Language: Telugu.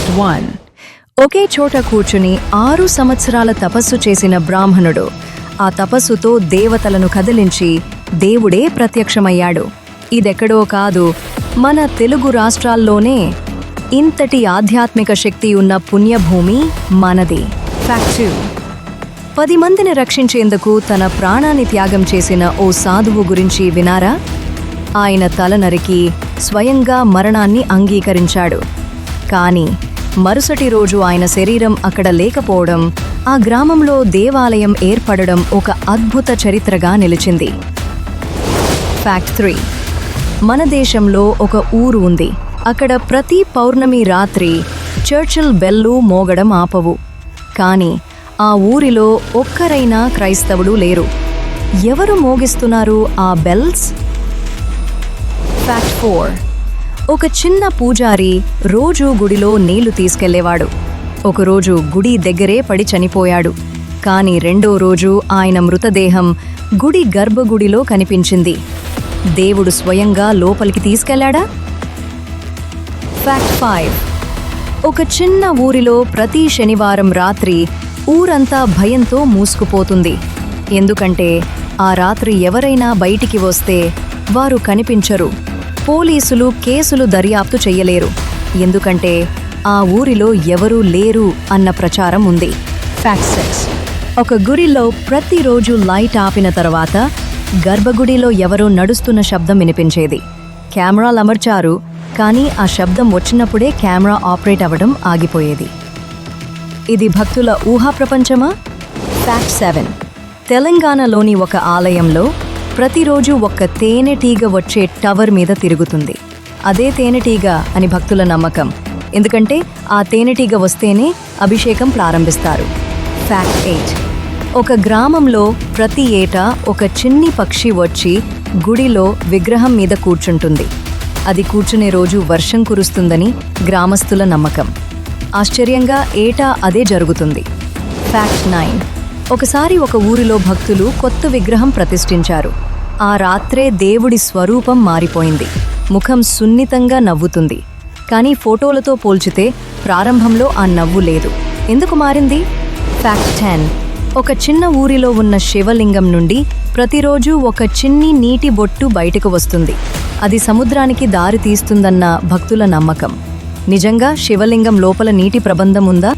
పార్ట్ వన్ ఒకే చోట కూర్చుని ఆరు సంవత్సరాల తపస్సు చేసిన బ్రాహ్మణుడు. ఆ తపస్సుతో దేవతలను కదిలించి దేవుడే ప్రత్యక్షమయ్యాడు. ఇదెక్కడో కాదు మన తెలుగు రాష్ట్రాల్లోనే ఇంతటి ఆధ్యాత్మిక శక్తి ఉన్న పుణ్యభూమి మనది. ఫ్యాక్ట్ పది మందిని రక్షించేందుకు తన ప్రాణాన్ని త్యాగం చేసిన ఓ సాధువు గురించి వినారా? ఆయన తల నరికి స్వయంగా మరణాన్ని అంగీకరించాడు. కానీ మరుసటి రోజు ఆయన శరీరం అక్కడ లేకపోవడం ఆ గ్రామంలో దేవాలయం ఏర్పడడం ఒక అద్భుత చరిత్రగా నిలిచింది. ఫ్యాక్ట్ త్రీ మన దేశంలో ఒక ఊరు ఉంది. అక్కడ ప్రతి పౌర్ణమి రాత్రి చర్చిల్ బెల్లు మోగడం ఆపవు. కానీ ఆ ఊరిలో ఒక్కరైనా క్రైస్తవుడు లేరు. ఎవరు మోగిస్తున్నారు ఆ బెల్స్? ఫ్యాక్ట్ ఫోర్ ఒక చిన్న పూజారి రోజు గుడిలో నీళ్ళు తీసుకెళ్ళేవాడు. ఒకరోజు గుడి దగ్గరే పడి చనిపోయాడు. కానీ రెండో రోజు ఆయన మృతదేహం గుడి గర్భగుడిలో కనిపించింది. దేవుడు స్వయంగా లోపలికి తీసుకెళ్ళాడా ఫ్యాక్ట్ ఫైవ్ ఒక చిన్న ఊరిలో ప్రతి శనివారం రాత్రి ఊరంతా భయంతో మూసుకుపోతుంది. ఎందుకంటే ఆ రాత్రి ఎవరైనా బయటికి వస్తే వారు కనిపించరు. పోలీసులు కేసులు దర్యాప్తు చెయ్యలేరు ఎందుకంటే ఆ ఊరిలో ఎవరూ లేరు అన్న ప్రచారం ఉంది. ఫ్యాక్ట్ ఒక గుడిలో ప్రతిరోజు లైట్ ఆపిన తర్వాత గర్భగుడిలో ఎవరో నడుస్తున్న శబ్దం వినిపించేది. కెమెరాలు అమర్చారు కానీ ఆ శబ్దం వచ్చినప్పుడే కెమెరా ఆపరేట్ అవ్వడం ఆగిపోయేది. ఇది భక్తుల ఊహా ప్రపంచమా ఫ్యాక్ట్ సెవెన్ తెలంగాణలోని ఒక ఆలయంలో ప్రతిరోజు ఒక్క తేనెటీగ వచ్చే టవర్ మీద తిరుగుతుంది. అదే తేనెటీగ అని భక్తుల నమ్మకం. ఎందుకంటే ఆ తేనెటీగ వస్తేనే అభిషేకం ప్రారంభిస్తారు. ఫ్యాక్ట్ ఎయిట్ ఒక గ్రామంలో ప్రతి ఏటా ఒక చిన్ని పక్షి వచ్చి గుడిలో విగ్రహం మీద కూర్చుంటుంది. అది కూర్చునే రోజు వర్షం కురుస్తుందని గ్రామస్తుల నమ్మకం. ఆశ్చర్యంగా ఏటా అదే జరుగుతుంది. ఫ్యాక్ట్ నైన్ ఒకసారి ఒక ఊరిలో భక్తులు కొత్త విగ్రహం ప్రతిష్ఠించారు. ఆ రాత్రే దేవుడి స్వరూపం మారిపోయింది. ముఖం సున్నితంగా నవ్వుతుంది. కానీ ఫోటోలతో పోల్చితే ప్రారంభంలో ఆ నవ్వు లేదు. ఎందుకు మారింది? ఫ్యాక్ట్ టెన్ ఒక చిన్న ఊరిలో ఉన్న శివలింగం నుండి ప్రతిరోజు ఒక చిన్ని నీటి బొట్టు బయటకు వస్తుంది. అది సముద్రానికి దారి తీస్తుందన్న భక్తుల నమ్మకం. నిజంగా శివలింగం లోపల నీటి ప్రబంధం ఉందా?